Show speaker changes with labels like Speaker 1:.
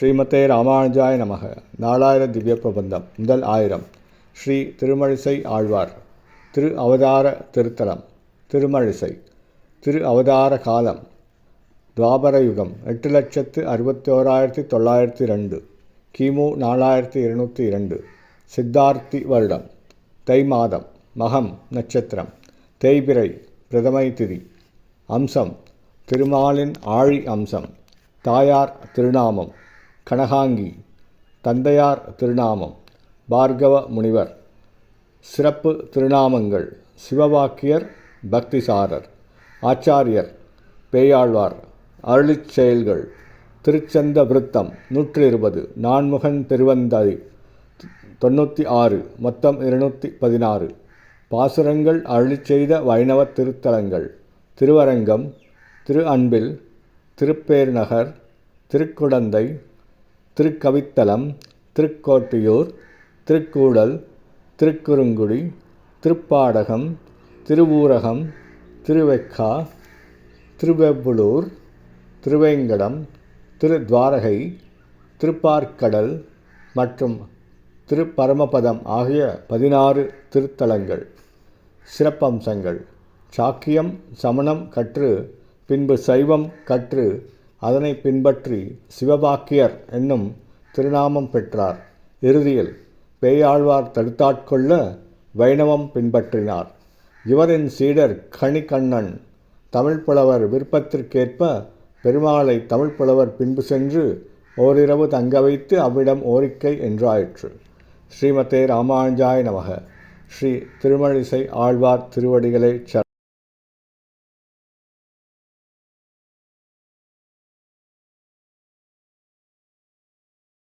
Speaker 1: ஸ்ரீமதே ராமானுஜாய நமக. நாலாயிர திவ்ய பிரபந்தம் முதல் ஆயிரம். ஸ்ரீ திருமழிசை ஆழ்வார். திரு அவதார திருத்தலம் திருமழிசை. திரு அவதார காலம் துவாபர யுகம் எட்டு லட்சத்து அறுபத்தி ஓராயிரத்தி தொள்ளாயிரத்தி ரெண்டு. கிமு நாலாயிரத்தி இருநூற்றி இரண்டு. சித்தார்த்தி வருடம். தை மாதம் மகம் நட்சத்திரம். தேய்பிரை பிரதமை திதி. அம்சம் திருமாலின் ஆழி அம்சம். தாயார் திருநாமம். கனகாங்கி தந்தையார் திருநாமம் பார்கவ முனிவர் சிறப்பு திருநாமங்கள் சிவவாக்கியர் பக்திசாரர் ஆச்சாரியர் பேயாழ்வார் அருளிச் செயல்கள் திருச்சந்த விருத்தம் நூற்றி இருபது நான்முகன் திருவந்ததி தொண்ணூற்றி ஆறு மொத்தம் இருநூற்றி பதினாறு பாசுரங்கள் அருளிச் செய்த வைணவ திருத்தலங்கள் திருவரங்கம் திரு அன்பில் திருப்பேர்நகர் திருக்குடந்தை திருக்கவித்தலம் திருக்கோட்டியூர் திருக்கூடல் திருக்குறுங்குடி திருப்பாடகம் திருவூரகம் திருவெக்கா திருவெவ்வலூர் திருவேங்கடம் திருத்வாரகை திருப்பார்க்கடல் மற்றும் திருப்பரமபதம் ஆகிய பதினாறு திருத்தலங்கள். சிறப்பம்சங்கள். சாக்கியம் சமணம் கற்று பின்பு சைவம் கற்று அதனை பின்பற்றி சிவபாக்கியர் என்னும் திருநாமம் பெற்றார். இறுதியில் பேயாழ்வார் தடுத்தாட்கொள்ள வைணவம் பின்பற்றினார். இவரின் சீடர் கணிகண்ணன். தமிழ் புலவர் விருப்பத்திற்கேற்ப பெருமாளை தமிழ் புலவர் பின்பு சென்று ஓரிரவு தங்க வைத்து அவ்விடம் ஓரிக்கை என்றாயிற்று. ஸ்ரீமதே ராமானுஜாய நமக. ஸ்ரீ திருமழிசை ஆழ்வார் திருவடிகளை ச